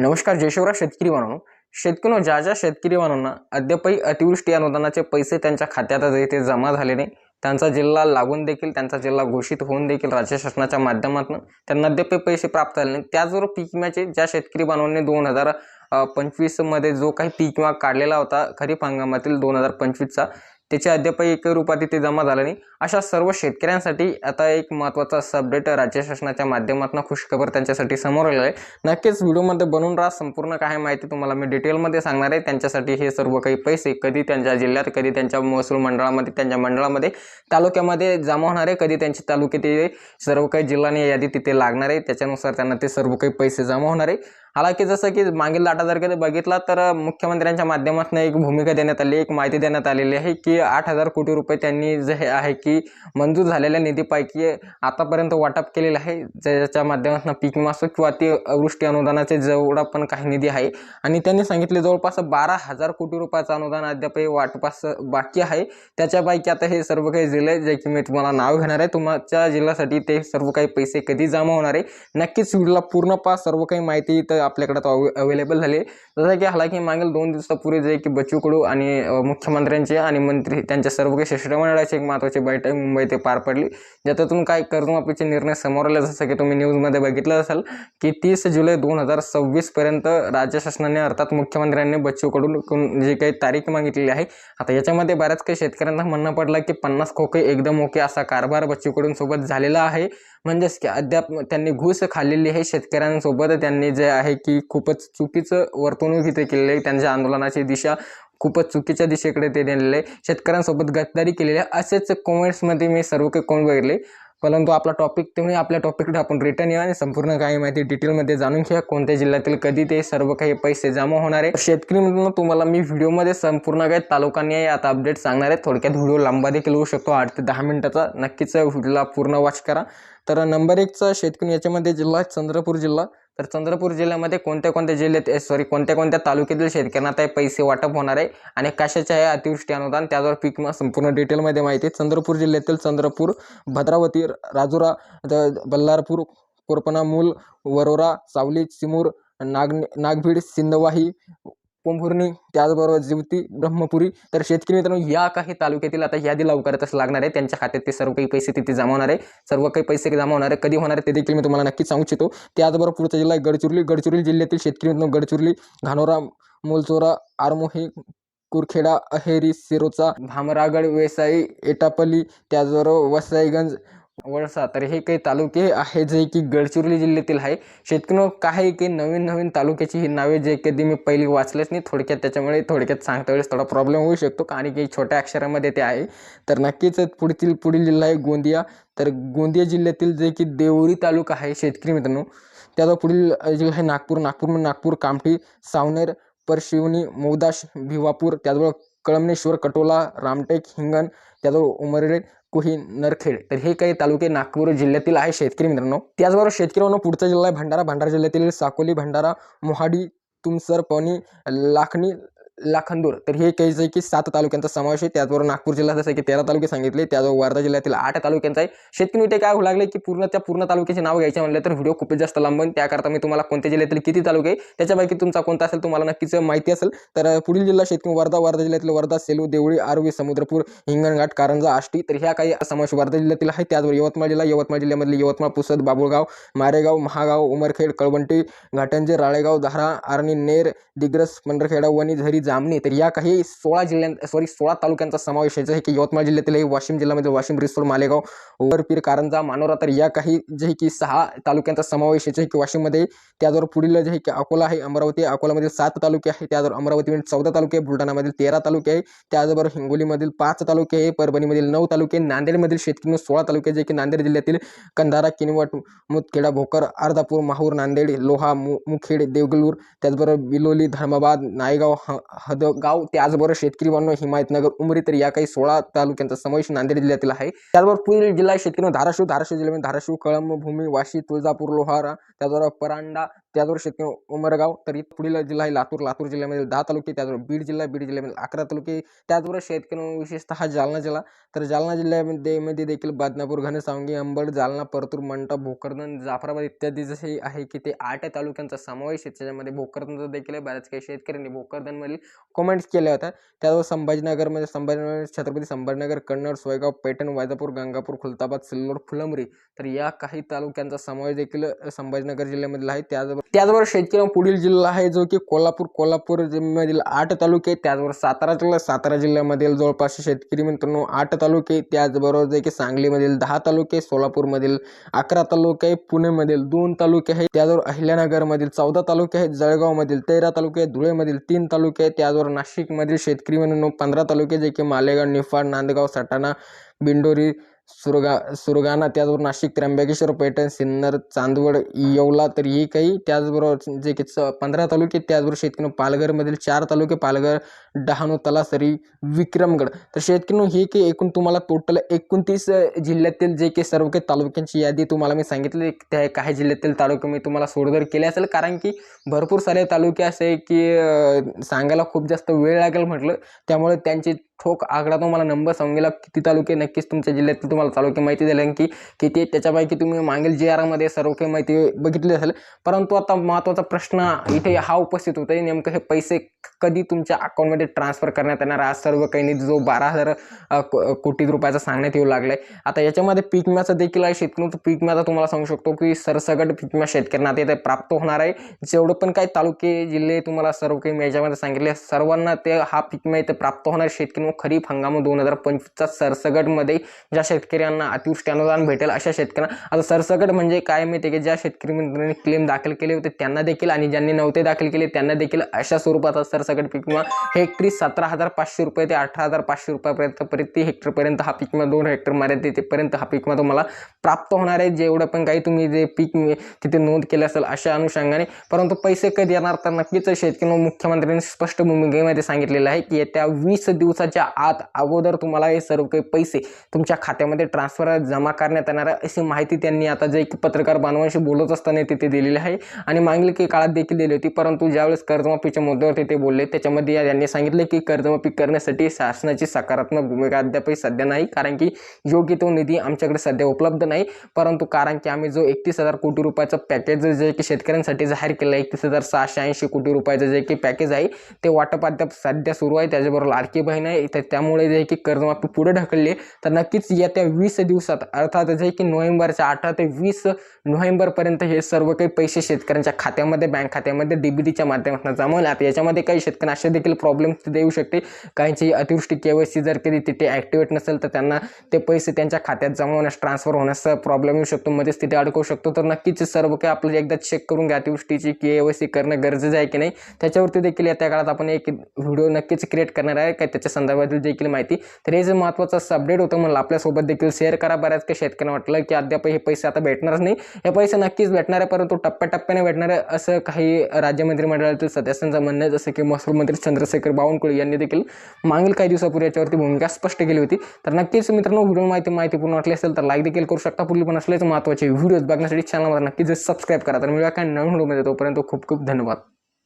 नमस्कार जयशिवराज शेतकरी बांधवांनो. शेतकरी ज्या ज्या शेतकरी बांधवांना अद्यापही अतिवृष्टी अनुदानाचे पैसे त्यांच्या खात्यात येथे जमा झाले नाही. त्यांचा जिल्हा लागून देखील त्यांचा जिल्हा घोषित होऊन देखील राज्य शासनाच्या माध्यमातून त्यांना अद्यापही पैसे प्राप्त झाले नाही. त्याचबरोबर पीक विम्याचे ज्या शेतकरी बांधवांनी दोन हजार पंचवीसमध्ये जो काही पीक विमा काढलेला होता खरीप हंगामातील दोन हजार पंचवीसचा त्याचे अद्यापही एक रुपया तिथे जमा झाला नाही. अशा सर्व शेतकऱ्यांसाठी आता एक महत्त्वाचा अपडेट राज्य शासनाच्या माध्यमातून खुशखबर त्यांच्यासाठी समोर आलं आहे. नक्कीच व्हिडिओमध्ये बनून राहा. संपूर्ण काय माहिती तुम्हाला मी डिटेलमध्ये सांगणार आहे. त्यांच्यासाठी हे सर्व काही पैसे कधी त्यांच्या जिल्ह्यात कधी त्यांच्या महसूल मंडळामध्ये त्यांच्या मंडळामध्ये तालुक्यामध्ये जमा होणार आहे. कधी त्यांचे तालुक्यातील ते सर्व काही जिल्ह्याने यादी तिथे लागणार आहे. त्याच्यानुसार त्यांना ते सर्व काही पैसे जमा होणार आहे. हालाकी जसं की मागील डाटा जर कधी बघितला तर मुख्यमंत्र्यांच्या माध्यमातून एक भूमिका देण्यात आली एक माहिती देण्यात आलेली आहे की आठ हजार कोटी रुपये त्यांनी जे हे आहे की मंजूर झालेल्या निधीपैकी आतापर्यंत वाटप केलेलं आहे. ज्याच्या माध्यमातून पीक विमा असो किंवा ते वृष्टी अनुदानाचे जेवढा पण काही निधी आहे. आणि त्यांनी सांगितले जवळपास बारा हजार कोटी रुपयाचं अनुदान अद्यापही वाटपास बाकी आहे. त्याच्यापैकी आता हे सर्व काही जिल्हे जे की मी तुम्हाला नाव घेणार आहे. तुमच्या जिल्ह्यासाठी ते सर्व काही पैसे कधी जमा होणार आहे? नक्कीच व्हिडिओला पूर्ण पा सर्व काही माहिती इथं आपल्याकडे अवेलेबल झाली जसं की हालाकी मागील दोन दिवसापूर्वी जे की बच्चू कडू आणि मुख्यमंत्र्यांचे आणि मंत्री त्यांच्या सर्व काही शिष्टमंडळाची एक महत्त्वाची बैठक मुंबई ते पार पडली. ज्याच्यातून काय कर्जमाफीचे निर्णय समोर आले जसं की तुम्ही न्यूजमध्ये बघितलं असाल की तीस जुलै दोन हजार सव्वीसपर्यंत राज्य शासनाने अर्थात मुख्यमंत्र्यांनी बच्चूकडून जी जे काही तारीख मागितलेली आहे आता याच्यामध्ये बऱ्याच काही शेतकऱ्यांना म्हणणं पडलं की पन्नास खोके एकदम ओके असा कारभार बच्चूकडून सोबत झालेला आहे. म्हणजेच की अद्याप त्यांनी घूस खाल्लेली आहे शेतकऱ्यांसोबत. त्यांनी जे आहे की खूपच चुकीचं वर्तणूक इथे केलेली आहे त्यांच्या आंदोलनाची दिशा खूपच चुकीच्या दिशेकडे ते नेलेले आहे. शेतकऱ्यांसोबत गद्दारी केलेली आहे. असेच कॉमेंट्समध्ये मी सर्व काही कोण बघितले. परंतु आपला टॉपिक तुम्ही आपल्या टॉपिककडे आपण रिटर्न या आणि संपूर्ण काही माहिती डिटेलमध्ये जाणून घ्या. कोणत्या जिल्ह्यातील कधी ते सर्व काही पैसे जमा होणार आहे? शेतकरी मित्रांनो तुम्हाला मी व्हिडिओमध्ये संपूर्ण काही तालुकांनी आता अपडेट सांगणार आहे. थोडक्यात व्हिडिओ लांबा देखील होऊ शकतो. आठ ते दहा मिनिटाचा नक्कीच व्हिडिओला पूर्ण वॉच करा. तर नंबर एकचा शेतकरी याच्यामध्ये जिल्हा चंद्रपूर जिल्हा. तर चंद्रपूर जिल्ह्यामध्ये कोणत्या कोणत्या जिल्ह्यात सॉरी कोणत्या कोणत्या तालुक्यातील शेतकऱ्यांना आता पैसे वाटप होणार आहे आणि कशाचे आहे अतिवृष्टी अनुदान त्यावर पीक संपूर्ण डिटेलमध्ये माहिती आहे. चंद्रपूर जिल्ह्यातील चंद्रपूर भद्रावती राजुरा द- बल्लारपूर कोरपणा मूल वरोरा सावली चिमूर नाग नागभीड सिंधवाही पोंभुर्णी त्याचबरोबर जिवती ब्रह्मपुरी. तर शेतकरी मित्रांनो या काही तालुक्यातील आता यादी लवकरच लागणार आहे. त्यांच्या खात्यात ते सर्व काही पैसे तिथे जमा होणार आहे. सर्व काही पैसे जमा होणार आहे. कधी होणार आहे ते देखील मी तुम्हाला नक्कीच सांगू इच्छितो. त्याचबरोबर पुढचा जिल्हा आहे गडचिरोली. गडचिरोली जिल्ह्यातील शेतकरी मित्रांनो गडचिरोली घानोरा मोलचोरा आरमोही कुरखेडा अहेरी सिरोचा भामरागड वेसाई एटापल्ली त्याचबरोबर वसाईगंज वळसा. तर हे काही तालुके आहे जे की गडचिरोली जिल्ह्यातील आहे. शेतकरी काही काही नवीन नवीन तालुक्याची ही नावे जे कधी मी पहिली वाचलेच नाही. थोडक्यात त्याच्यामुळे थोडक्यात सांगता वेळेस थोडा प्रॉब्लेम होऊ शकतो. आणि काही छोट्या अक्षरामध्ये ते आहे. तर नक्कीच पुढील पुढील जिल्हा आहे गोंदिया. तर गोंदिया जिल्ह्यातील जे की देवरी तालुका आहे शेतकरी मित्रांनो त्याचा पुढील जिल्हा आहे नागपूर. नागपूर नागपूर कामठी सावनेर परशिवनी मौदाश भिवापूर त्याचबरोबर कळमनेश्वर कटोला रामटेक हिंगण त्याजवळ उमरेड कुही नरखेड. तर हे काही तालुके नागपूर जिल्ह्यातील आहे शेतकरी मित्रांनो. त्याचबरोबर शेतकरी मित्रांनो पुढचा जिल्हा आहे भंडारा. भंडारा जिल्ह्यातील साकोली भंडारा मोहाडी तुमसर पवनी लाखणी लाखंदूर. तर हे काही जे की सात तालुक्यांचा समावेश आहे. त्याचबरोबर नागपूर जिल्हा जसं की तेरा तालुके सांगितले. त्याचबरोबर वर्धा जिल्ह्यातील आठ तालुक्यांचा आहे. शेतकरी ते काय होऊ लागले की पूर्ण त्या पूर्ण तालुक्याचे नाव घ्यायचे म्हणलं तर व्हिडिओ खूपच जास्त लांबून त्याकरता मी तुम्हाला कोणत्या जिल्ह्यातील किती तालुके आहे त्याच्यापैकी तुमचा कोणता असेल तुम्हाला नक्कीच माहिती असेल. तर पुढील जिल्हा शेतकरी वर्धा वर्धा जिल्ह्यातील वर्धा सेलू देवळी आरवी समुद्रपूर हिंगणघाट कारंजा आष्टी. तर ह्या काही समावेश वर्धा जिल्ह्यातील आहे. त्याचबरोबर यवतमाळ जिल्हा यवतमाळ जिल्ह्यामधले यवतमाळ पुसद बाबुळगाव मारेगाव महागाव उमरखेड कळवंटी घाटंजे राळेगाव धारा आर्णी नेर दिग्रस पंढरखेडा वणी झरी जामणी तर या काही सोळा जिल्ह्यां सॉरी सोळा तालुक्यांचा समावेश आहे. जे की यवतमाळ जिल्ह्यातील हे वाशिम जिल्ह्यामध्ये वाशिम रिसोड मालेगाव वरपीर कारंजा मानोरा तर या काही जे की सहा तालुक्यांचा समावेश आहे. जे की वाशिममध्ये त्याजवळ पुढील जे की अकोला आहे अमरावती अकोलामधील सात तालुके आहे त्याजवळ अमरावतीमध्ये चौदा तालुके आहे बुलढाणामधील तेरा तालुके आहे त्याचबरोबर हिंगोलीमधील पाच तालुके आहे परभणीमधील नऊ तालुके नांदेडमधील शेतकरी सोळा तालुके जे की नांदेड जिल्ह्यातील कंधारा किनवट मुदखेडा भोकर अर्धापूर माहूर नांदेड लोहा मु मुखेड देवगलूर त्याचबरोबर बिलोली धर्माबाद नायगाव हदगाव त्याचबरोबर शेतकरी बांधव हिमायतनगर उमरी तर या काही सोळा तालुक्यांचा समावेश नांदेड जिल्ह्यातील आहे. त्याचबरोबर पुणे जिल्हा शेतकरी धाराशिव धाराशिव जिल्ह्यामध्ये धाराशिव कळंब भूमी वाशी तुळजापूर लोहारा त्याचबरोबर परांडा त्याचबरोबर शेतकरी उमरगाव तरी पुढील जिल्हा आहे लातूर. लातूर जिल्ह्यामधील दहा तालुके त्याचबरोबर बीड जिल्हा बीड जिल्ह्यामधील अकरा तालुके त्याचबरोबर शेतकरी विशेषतः जालना जिल्हा. तर जालना जिल्ह्यामध्ये मध्ये देखील बदनापूर घनसावंगी अंबड जालना परतूर मंठा भोकरदन जाफराबाद इत्यादी जसे आहे की ते आठ तालुक्यांचा समावेश आहे. त्याच्यामध्ये भोकरदनचा देखील आहे. बऱ्याच काही शेतकऱ्यांनी भोकरदनमधील कमेंट्स केल्या होत्या. त्याचबरोबर संभाजीनगरमध्ये संभाजीनगर छत्रपती संभाजीनगर कन्नड सोयगाव पैठण वैजापूर गंगापूर खुलताबाद सिल्लोड फुलंबरी. तर या काही तालुक्यांचा समावेश देखील संभाजीनगर जिल्ह्यामधील आहे. त्याचबरोबर त्याचबरोबर शेतकरी पुढील जिल्हा आहे जो की कोल्हापूर. कोल्हापूर मधील आठ तालुके त्याचबरोबर सातारा जिल्हा सातारा जिल्ह्यामधील जवळपास शेतकरी मित्रांनो आठ तालुके त्याचबरोबर जे की सांगलीमधील दहा तालुके सोलापूरमधील अकरा तालुके आहे पुणेमधील दोन तालुके आहेत. त्याचबरोबर अहिल्यानगरमधील चौदा तालुके आहेत. जळगावमधील तेरा तालुके धुळेमधील तीन तालुके आहेत. त्याचबरोबर नाशिकमधील शेतकरी मित्रांनो पंधरा तालुके जे की मालेगाव निफाड नांदगाव सटाणा बिंडोरी सुरगा सुरगाणा त्याचबरोबर नाशिक त्र्यंबकेश्वर पैठण सिन्नर चांदवड येवला तर हे काही. त्याचबरोबर जे की च पंधरा तालुके त्याचबरोबर शेतकरी पालघरमधील चार तालुके पालघर डहाणू तलासरी विक्रमगड. तर शेतकरी हे काही एकूण तुम्हाला टोटल एकोणतीस जिल्ह्यातील जे काही सर्व काही तालुक्यांची यादी तुम्हाला मी सांगितली. त्या काही जिल्ह्यातील तालुके मी तुम्हाला सोडदर केले असेल कारण की भरपूर सारे तालुके असे आहे की सांगायला खूप जास्त वेळ लागेल म्हटलं. त्यामुळे त्यांची ठोक आकडा तुम्हाला नंबर सांगेला किती तालुके नक्कीच तुमच्या जिल्ह्यातील तुम्हाला तालुके माहिती झाले. की किती त्याच्यापैकी तुम्ही मागील जी आरमध्ये सर्व काही माहिती बघितली असेल. परंतु आता महत्त्वाचा प्रश्न इथे हा उपस्थित होता आहे नेमकं हे पैसे कधी तुमच्या अकाउंटमध्ये ट्रान्सफर करण्यात येणार आज सर्व काही जो बारा हजार को- कोटी रुपयाचा सांगण्यात येऊ लागलाय. आता याच्यामध्ये पीक विम्याचं देखील आहे. शेतकरी पीक विम्याचा तुम्हाला सांगू शकतो की सरसगट पीक विमा शेतकऱ्यांना आता प्राप्त होणार आहे. जेवढं पण काही तालुके जिल्हे तुम्हाला सर्व काही मी याच्यामध्ये सांगितले सर्वांना ते हा पीक विमा इथे प्राप्त होणार शेतकरी खरीप हंगाम दोन हजार पंचवीसचा सरसगटमध्ये ज्या शेतकऱ्यांना अतिवृष्टी अनुदान भेटेल अशा शेतकऱ्यांना आता सरसगट म्हणजे काय माहिती आहे की? ज्या शेतकरी मित्रांनी क्लेम दाखल केले होते त्यांना देखील आणि ज्यांनी नव्हते दाखल केले त्यांना देखील अशा सर सरसगट पीक विमा. हेक्टरी सतरा हजार पाचशे रुपये ते अठरा हजार पाचशे रुपयापर्यंत प्रति हेक्टरपर्यंत हा पीक विमा दोन हेक्टर मर्यादेपर्यंत हा पीक विमा तुम्हाला प्राप्त होणार आहे. जेवढं पण काही तुम्ही जे पीक तिथे नोंद केले असेल अशा अनुषंगाने परंतु पैसे कधी येणार तर नक्कीच शेतकरी मुख्यमंत्र्यांनी स्पष्ट भूमिकेमध्ये सांगितलेलं आहे की येत्या वीस दिवसाच्या आत अगोदर तुम्हाला हे सर्व काही पैसे तुमच्या खात्यामध्ये ट्रान्सफर जमा करण्यात येणार आहे. अशी माहिती त्यांनी आता जे की पत्रकार बांधवांशी बोलत असताना तिथे दिलेली आहे. आणि मागील काही काळात देखील दिली होती परंतु ज्यावेळेस कर्जमाफीच्या मुद्द्यावर ते बोलले. त्याच्यामध्ये यांनी सांगितले की कर्जमाफी करण्यासाठी शासनाची सकारात्मक भूमिका अद्यापही सध्या नाही कारण की योग्य तो निधी आमच्याकडे सध्या उपलब्ध नाही. परंतु कारण की आम्ही जो एकतीस हजार कोटी रुपयाचं पॅकेज जे की शेतकऱ्यांसाठी जाहीर केलं आहे एकतीस हजार सहाशे ऐंशी कोटी रुपयाचं जे की पॅकेज आहे ते वाटप अद्याप सध्या सुरू आहे. त्याच्याबरोबर लाडकी बहीण आहे. तर त्यामुळे जे की कर्जमाफी पुढे ढकलली आहे. तर नक्कीच येत्या वीस दिवसात अर्थात जे की नोव्हेंबरच्या अठरा ते वीस नोव्हेंबरपर्यंत हे सर्व काही पैसे शेतकऱ्यांच्या खात्यामध्ये बँक खात्यामध्ये डीबीटीच्या माध्यमातून जमा आता याच्यामध्ये काही शेतकऱ्यांना असे देखील प्रॉब्लेम तिथे येऊ शकते. काहींची अतिवृष्टी केवायसी जर कधी तिथे ॲक्टिवेट नसेल तर त्यांना ते पैसे त्यांच्या खात्यात जमा होण्यास ट्रान्सफर होण्यास प्रॉब्लेम येऊ शकतो. मध्येच तिथे अडकवू शकतो. तर नक्कीच सर्व काही आपलं एकदा चेक करून घ्या. अतिवृष्टीची केवायसी करणं गरजेचं आहे की नाही? त्याच्यावरती देखील येत्या काळात आपण एक व्हिडिओ नक्कीच क्रिएट करणार आहे. काय त्याच्या संदर्भातील देखील माहिती. तर हे जे महत्त्वाचं असं अपडेट होतं म्हणलं आपल्यासोबत देखील शेअर करा. बऱ्याच काही शेतकऱ्यांना वाटलं की अद्याप हे पैसे आता भेटणारच नाही. हे पैसे नक्कीच भेटणार आहे परंतु टप्प्याटप्प्याने भेटणार आहे असं काही राज्य मंत्रिमंडळातील सदस्यांचं म्हणणं जसं की महसूल मंत्री चंद्रशेखर बावनकुळे यांनी देखील मागील काही दिवसापूर्वी याच्यावरती भूमिका स्पष्ट केली होती. तर नक्कीच मित्रांनो व्हिडिओ माहिती माहितीपूर्ण वाटली असेल तर लाईक देखील करू शकता. पुढील पण असलेच महत्त्वाचे व्हिडिओज बघण्यासाठी चॅनलवर नक्कीच सबस्क्राईब करा. तर मिळूया काय नवीन व्हिडिओमध्ये तोपर्यंत खूप खूप धन्यवाद.